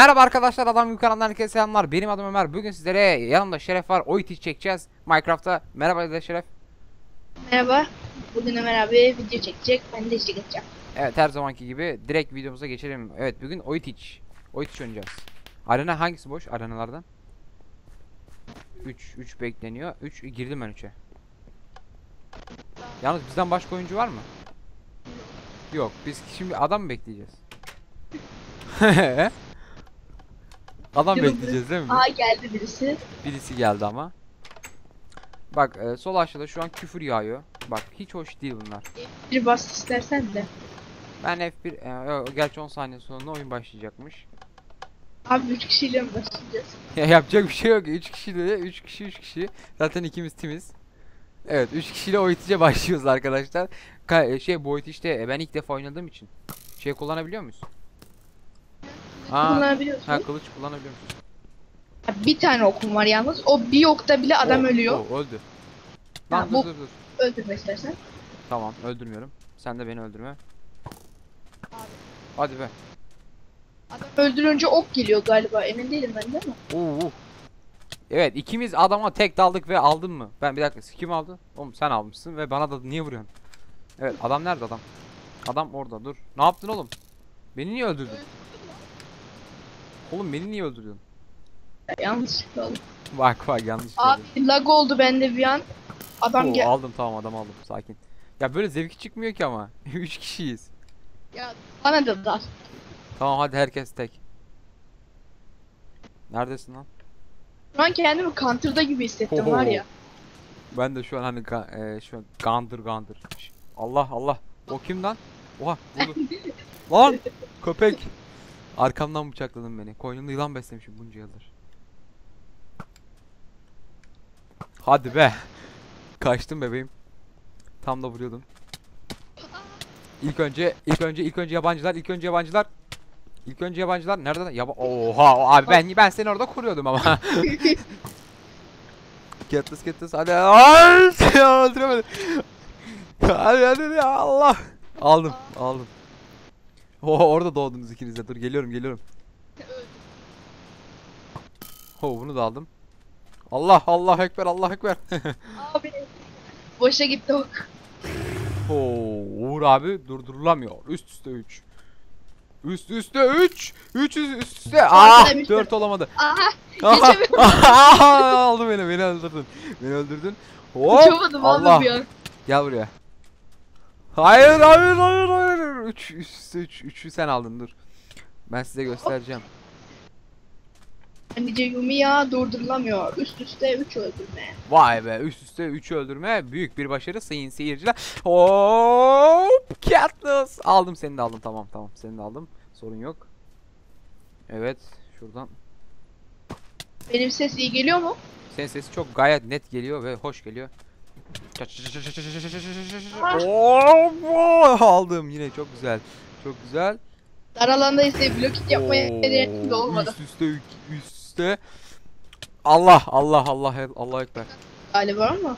Merhaba arkadaşlar adam kanalından herkese selamlar. Benim adım Ömer. Bugün sizlere yanımda Şeref var. Oyt çekeceğiz Minecraft'ta. Merhaba de Şeref. Merhaba. Bugün Ömer abi video çekecek. Ben de eşlik edeceğim. Evet her zamanki gibi direkt videomuza geçelim. Evet bugün Oyt iç. Oyt iç oynayacağız. Arena hangisi boş arenalardan? 3 3 bekleniyor. 3 girdim ben 3'e. Yalnız bizden başka oyuncu var mı? Yok. Biz şimdi adam mı bekleyeceğiz? adam Canım bekleyeceğiz değil mi? Aa geldi birisi. Birisi geldi ama. Bak e, sol aşağıda şu an küfür yağıyor. Bak hiç hoş değil bunlar. Bir bas istersen de. Ben F1 e, gerçi 10 saniye sonra oyun başlayacakmış. Abi 3 kişiyle mi başlayacağız? Ya yapacak bir şey yok. 3 kişi de 3 kişi 3 kişi. Zaten ikimiz timiz. Evet 3 kişiyle Oytice başlıyoruz arkadaşlar. Ka e, şey bu işte e, ben ilk defa oynadığım için. Şey kullanabiliyor muyuz? Aa, Kullanabiliyorsun. ha kılıç kullanabiliyor musun? Ha, Bir tane okum var yalnız. O bir okta bile adam Oo, ölüyor. oo, öldü. Ha, Lan dur bu- dur dur. Öldürme istersen. Tamam öldürmüyorum. Sen de beni öldürme. Hadi be. Adam öldürünce ok geliyor galiba. Emin değilim ben değil mi? Oo. Evet ikimiz adama tek daldık ve aldın mı? Ben bir dakika kim aldı? Oğlum sen almışsın ve bana da niye vuruyorsun? Evet adam nerede adam? Adam orada dur. Ne yaptın oğlum? Beni niye öldürdün? Oğlum beni niye öldürdün? Ya, yanlışlıkla oldu. Bak bak yanlış Abi lag oldu bende bir an. Adam Oo, gel. aldım tamam adam aldım sakin. Ya böyle zevki çıkmıyor ki ama. 3 kişiyiz. Ya bana da dar. Tamam hadi herkes tek. Neredesin lan? Şu an kendimi counter'da gibi hissettim Ho ho var ya. Ben de şu an hani ga- e, şu an gandır gandır. Şş, Allah Allah. O kim lan? Oha vurdu. lan köpek. Arkamdan bıçakladın beni. Koynumda yılan beslemişim bunca yıldır. Hadi be. Kaçtım bebeğim. Tam da vuruyordum. İlk önce ilk önce ilk önce yabancılar ilk önce yabancılar. İlk önce yabancılar nereden? Yaba Oha abi ben ben seni orada kuruyordum ama. Katniss Katniss hadi öldüremedim. Hadi hadi Allah. Aldım aldım. Oo orada doğdunuz ikiniz de dur geliyorum geliyorum. Oo bunu da aldım. Allah Allah ekber Allah ekber. Abi. Boşa gitti ok. Oo Uğur abi durdurulamıyor. Üst üste 3. Üst üste 3. 3 üst üste. Ah demiştim. 4 olamadı. Aha. Aha, aldı beni beni öldürdün. Beni öldürdün. Hop. Allah. Gel buraya. Hayır hayır hayır hayır. 3 üst 3 3'ü sen aldın dur. Ben size göstereceğim. Nice Yumi ya durdurulamıyor. Üst üste 3 öldürme. Vay be üst üste 3'ü öldürme büyük bir başarı sayın seyirciler. Hop Katniss. Aldım seni de aldım tamam tamam seni de aldım. Sorun yok. Evet şuradan. Benim ses iyi geliyor mu? Senin sesi çok gayet net geliyor ve hoş geliyor. Hop, aldım yine çok güzel. Çok güzel. Dar alanda ise blokit yapmaya denedim de olmadı Üst üste üst üste. Allah Allah Allah Allah ekber. galiba ama.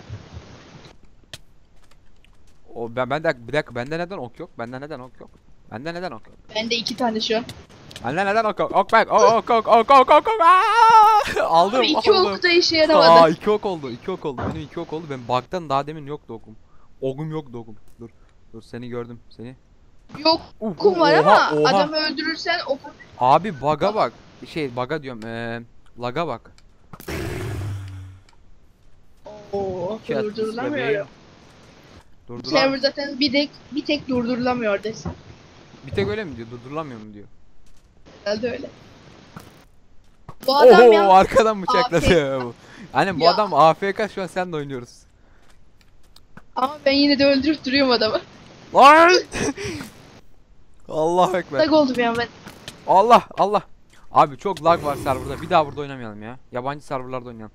O ben ben de bir dakika bende neden ok yok? Bende neden ok yok? Bende neden ok yok? Bende iki tane şu an. Bende neden ok yok? Ok bak. Ok ok ok ok ok ok. ok. Aa! Aldım. Abi iki aldım. ok da işe Aa yaramadı. iki ok oldu. iki ok oldu. Benim iki ok oldu. Ben bug'dan daha demin yoktu okum. Ogum yoktu okum. Dur. Dur seni gördüm. Seni. Yok Uh, okum var oha, ama oha. adamı öldürürsen okum. Abi bug'a bak. Şey bug'a diyorum. Eee laga bak. Oo durdurulamıyor. Durduran. server zaten bir tek bir tek durdurulamıyor desem. Bir tek öyle mi diyor? Durdurulamıyor mu diyor? Herhalde öyle. Bu adam Oho ya arkadan bıçakladı. bu. Aynen bu Ya. adam AFK şu an sen de oynuyoruz. ama ben yine de öldürüp duruyorum adamı. Lan! Allah ekber. Lag oldu bir an ben. Allah Allah. Abi çok lag var serverda. Bir daha burada oynamayalım ya. Yabancı serverlarda oynayalım.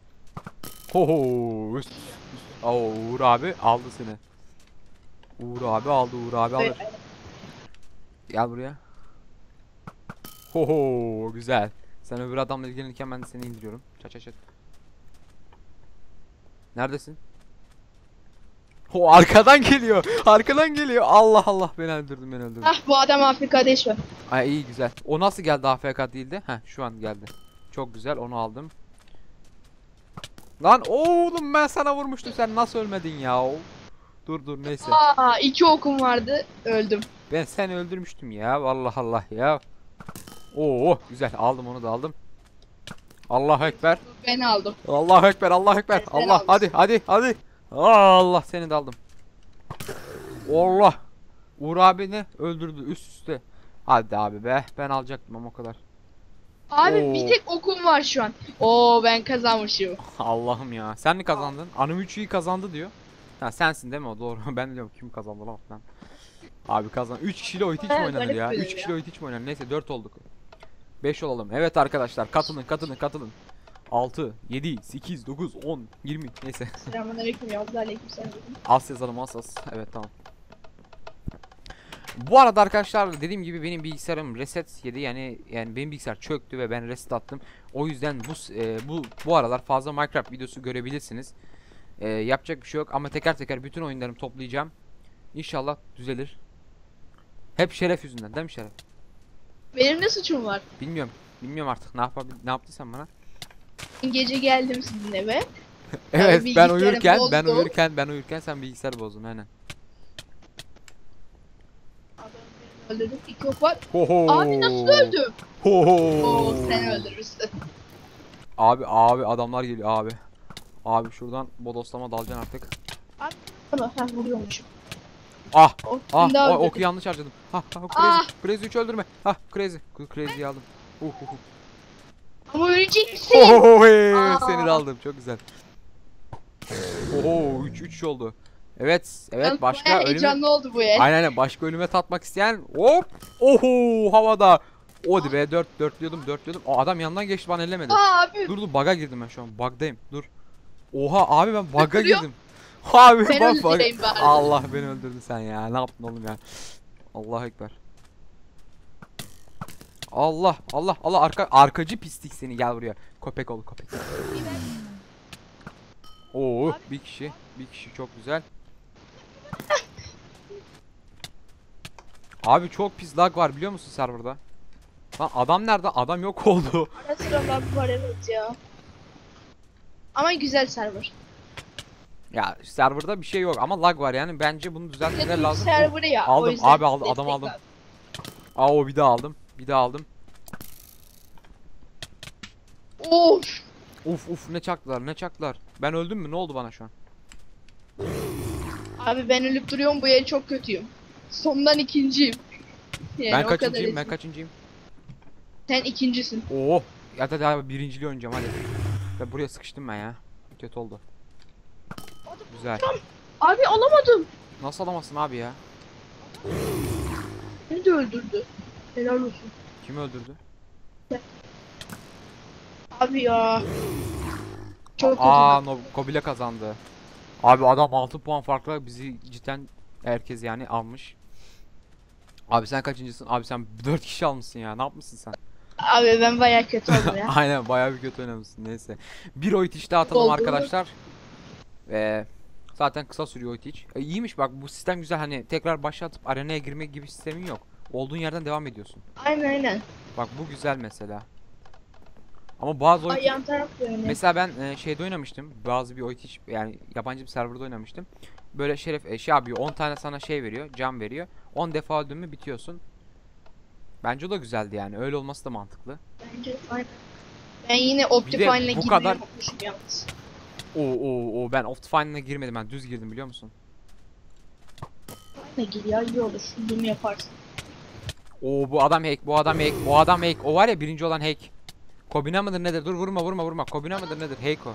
Ho üst. üst. Oo Uğur abi aldı seni. Uğur abi aldı Uğur abi. Evet. Gel buraya. Ho güzel. Sen öbür adamla ilgilenirken ben de seni indiriyorum. Çat çat çat. Neredesin? O arkadan geliyor. Arkadan geliyor. Allah Allah beni öldürdün beni öldürdün. Ah bu adam Afrika'da yaşıyor. Ay iyi güzel. O nasıl geldi AFK değildi? Heh şu an geldi. Çok güzel onu aldım. Lan oğlum ben sana vurmuştum sen nasıl ölmedin ya? Dur dur neyse. Aa iki okum vardı. Öldüm. Ben seni öldürmüştüm ya. Allah Allah ya. Oo güzel aldım onu da aldım. Allahu ekber. Ben aldım. Allahu ekber. Allahu ekber. Ben Allah aldım. hadi hadi hadi. Allah seni de aldım. Allah. Uğur abini öldürdü üst üste. Hadi abi be. Ben alacaktım ama o kadar. Abi Oo. bir tek okum var şu an. Oo ben kazanmışım. Allah'ım ya. Sen mi kazandın? Anım 3'ü kazandı diyor. Ha sensin değil mi o doğru. ben de diyorum kim kazandı lan. Abi kazan. 3 kişiyle oyun hiç mi oynanır ya? böyle 3 ya. kişiyle oyun hiç mi oynanır? Neyse 4 olduk. 5 olalım. Evet arkadaşlar katılın katılın katılın. 6, 7, 8, 9, 10, 20 neyse. Selamünaleyküm ya. Aleykümselam. Az yazalım az az. Evet tamam. Bu arada arkadaşlar dediğim gibi benim bilgisayarım reset yedi yani yani benim bilgisayar çöktü ve ben reset attım. O yüzden bu e, bu bu aralar fazla Minecraft videosu görebilirsiniz. E, yapacak bir şey yok ama teker teker bütün oyunlarımı toplayacağım. İnşallah düzelir. Hep şeref yüzünden değil mi şeref? Benim ne suçum var? Bilmiyorum. Bilmiyorum artık ne yapabil ne yaptıysan bana. Gece geldim sizin eve. Evet ben bilgisayarı uyurken ben bozdum. uyurken ben uyurken sen bilgisayarı bozdun aynen. Öldürdüm. İki ho. Abi nasıl öldüm? Ho ho. Oo sen öldürürsün. Abi abi adamlar geliyor abi. Abi şuradan bodoslama dalacaksın artık. Tamam ha vuruyormuşum. Ah ah o, öldürdüm. oku yanlış harcadım. Ha ha crazy. Ah. Crazy hiç öldürme. Ha crazy. Crazy'yi aldım. Uh, uh, uh. Ama öleceksin. Oho, hey, Aa. seni de aldım çok güzel. Oho 3 3 oldu. Evet evet Yalnız başka ölüme heyecanlı oldu bu el. Aynen aynen başka ölüme tatmak isteyen hop oho havada. Hadi be 4 4 diyordum 4 diyordum. O adam yanından geçti bana ellemedi. Aa abi Dur dur bug'a girdim ben şu an. Bug'dayım. Dur. Oha abi ben Takılıyor. girdim. Abi ben bari. Allah beni öldürdü sen ya. Ne yaptın oğlum ya? Allah ekber. Allah Allah Allah arka arkacı pislik seni gel buraya. Köpek ol köpek. Oo bir kişi bir kişi çok güzel. Abi çok pis lag var biliyor musun serverda? Lan adam nerede? Adam yok oldu. Ara sıra lag var evet ya. Ama güzel server. Ya serverda bir şey yok ama lag var yani bence bunu düzeltmeler Türk lazım. serverı ya. Aldım, abi aldım, adam aldım. Aa o bir daha aldım. Bir daha aldım. Of. Uf uf ne çaktılar ne çaktılar. Ben öldüm mü ne oldu bana şu an? Abi ben ölüp duruyorum bu el çok kötüyüm. Sondan ikinciyim. Yani ben kaçıncıyım ben kaçıncıyım? Sen ikincisin. Oo. Ya da daha birinciliği oynayacağım hadi. Ben buraya sıkıştım ben ya. Kötü oldu. Güzel. Abi alamadım. Nasıl alamazsın abi ya? Beni de öldürdü. Helal olsun. Kim öldürdü? Abi ya. Çok. Aa no, Kobile kazandı. Abi adam 6 puan farkla bizi cidden herkes yani almış. Abi sen kaçıncısın? Abi sen 4 kişi almışsın ya. Ne yapmışsın sen? Abi ben bayağı kötü oldum ya. Aynen bayağı bir kötü oynamışsın. Neyse. Bir oyt işte atalım Oldu. arkadaşlar. Ve zaten kısa sürüyor oyt hiç. E, iyiymiş bak bu sistem güzel. Hani tekrar başlatıp arenaya girmek gibi sistemin yok. Olduğun yerden devam ediyorsun. aynen aynen. Bak bu güzel mesela. Ama bazı Ay yan taraf böyle. Mesela ben e, şeyde oynamıştım. Bazı bir oyun hiç yani yabancı bir serverda oynamıştım. Böyle şeref e, şey yapıyor. 10 tane sana şey veriyor, cam veriyor. 10 defa öldün mü bitiyorsun. Bence o da güzeldi yani. Öyle olması da mantıklı. Bence aynen. Ben yine Optifine'le bu kadar- yalnız. Oo oo oo ben Optifine'la girmedim. Ben düz girdim biliyor musun? Ne gir ya iyi olur. Bunu yaparsın. Oo bu adam hack, bu adam hack, bu adam hack. O var ya birinci olan hack. Kobina mıdır nedir? Dur vurma vurma vurma. Kobina mıdır nedir? Hack o.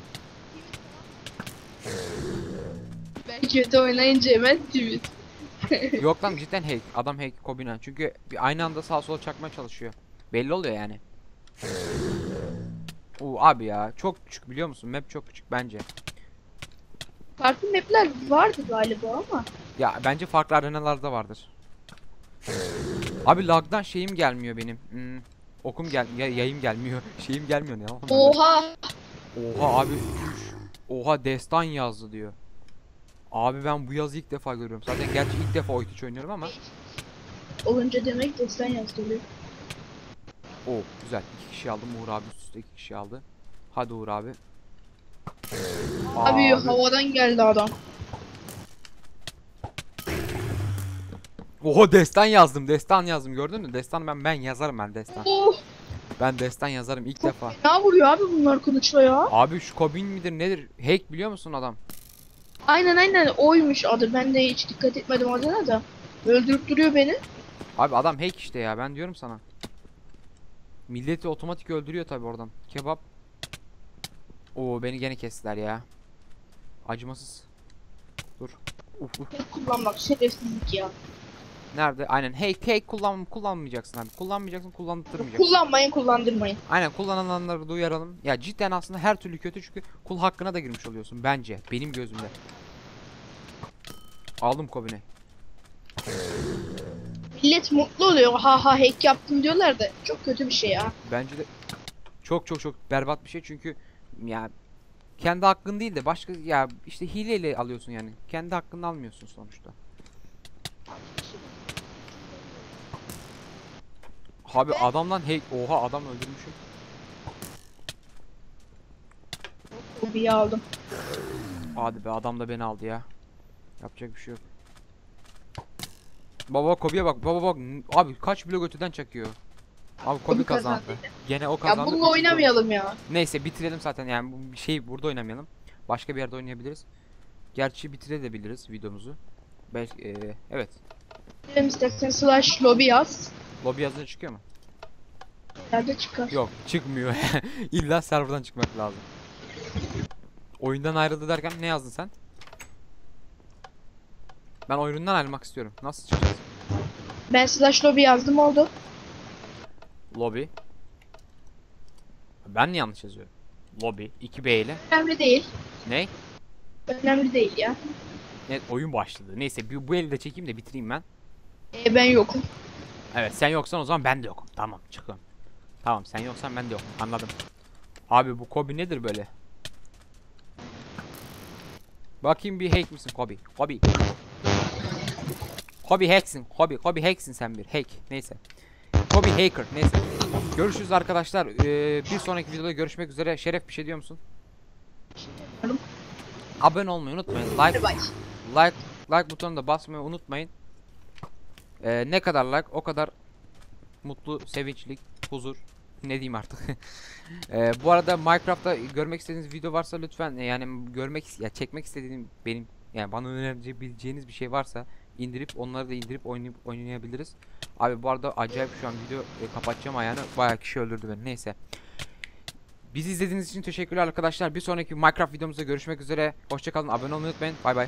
Ben kötü oynayınca hemen tweet. Yok lan cidden hack. Adam hack Kobina. Çünkü bir aynı anda sağa sola çakmaya çalışıyor. Belli oluyor yani. Oo abi ya çok küçük biliyor musun? Map çok küçük bence. Farklı mapler vardı galiba ama. Ya bence farklı arenalarda vardır. Abi lagdan şeyim gelmiyor benim. Hmm, okum gel ya, yayım gelmiyor. Şeyim gelmiyor ne? Oha! Oha abi. Oha destan yazdı diyor. Abi ben bu yazı ilk defa görüyorum. Zaten gerçi ilk defa Oytuç oynuyorum ama. Olunca demek destan yazdırıyor. O güzel. İki kişi aldım. Uğur abi üst üste iki kişi aldı. Hadi Uğur abi. Abi, havadan geldi adam. Oho destan yazdım. Destan yazdım. Gördün mü? Destan ben ben yazarım ben destan. Oh, Ben destan yazarım ilk defa. ne vuruyor abi bunlar kılıçla ya? Abi şu Kobin midir nedir? Hack biliyor musun adam? Aynen aynen oymuş adı. Ben de hiç dikkat etmedim adına da. Öldürüp duruyor beni. Abi adam hack işte ya ben diyorum sana. Milleti otomatik öldürüyor tabi oradan. Kebap. Oo beni gene kestiler ya. Acımasız. Dur. Uf uf. Tek kullanmak şerefsizlik ya. Nerede? Aynen. Hey hack kullan kullanmayacaksın abi. Kullanmayacaksın, kullandırmayacaksın. Kullanmayın kullandırmayın. Aynen kullananları da uyaralım. Ya cidden aslında her türlü kötü çünkü kul hakkına da girmiş oluyorsun bence. Benim gözümde. Aldım Kobin'i. Millet mutlu oluyor. Ha ha hack yaptım diyorlar da çok kötü bir şey ya. Bence de çok çok çok berbat bir şey çünkü ya kendi hakkın değil de başka ya işte hileyle alıyorsun yani. Kendi hakkını almıyorsun sonuçta. Abi adamdan hey oha adam öldürmüşüm. Bir aldım. Hadi be adam da beni aldı ya. Yapacak bir şey yok. Baba Kobi'ye bak. Baba bak. Abi kaç blok öteden çakıyor. Abi Kobi Kobe kazandı. Gene o Ya kazandı. bununla oynamayalım ya. Neyse bitirelim zaten yani bu şey burada oynamayalım. Başka bir yerde oynayabiliriz. Gerçi bitirebiliriz videomuzu. Belki eee, evet. Benim istersen slash lobby yaz. Lobby yazınca çıkıyor mu? Nerede çıkar? Yok çıkmıyor. İlla serverdan çıkmak lazım. Oyundan ayrıldı derken ne yazdın sen? Ben oyundan ayrılmak istiyorum. Nasıl çıkacağız? Ben slash lobby yazdım oldu. Lobby. Ben mi yanlış yazıyorum? Lobby 2B ile. Önemli değil. Ne? Önemli değil ya. Evet oyun başladı. Neyse bu, bu eli de çekeyim de bitireyim ben. Ee, ben yokum. Evet sen yoksan o zaman ben de yokum. Tamam çıkıyorum. Tamam sen yoksan ben de yokum. Anladım. Abi bu Kobi nedir böyle? Bakayım bir hack misin Kobi? Kobi. Kobi hacksin. Kobi. Kobi hacksin sen bir. Hack. Neyse. Kobi hacker. Neyse. Görüşürüz arkadaşlar. Ee, bir sonraki videoda görüşmek üzere. Şeref bir şey diyor musun? Abone olmayı unutmayın. Like. Like like butonuna da basmayı unutmayın. Ee, ne kadar like o kadar mutlu, sevinçlik, huzur ne diyeyim artık. Ee, bu arada Minecraft'ta görmek istediğiniz video varsa lütfen e, yani görmek ya çekmek istediğim benim yani bana önerebileceğiniz bir şey varsa indirip onları da indirip oynayıp oynayabiliriz. Abi bu arada acayip şu an video e, kapatacağım ayağını bayağı kişi öldürdü beni. Neyse. Bizi izlediğiniz için teşekkürler arkadaşlar. Bir sonraki Minecraft videomuzda görüşmek üzere. Hoşçakalın. Abone olmayı unutmayın. Bay bay.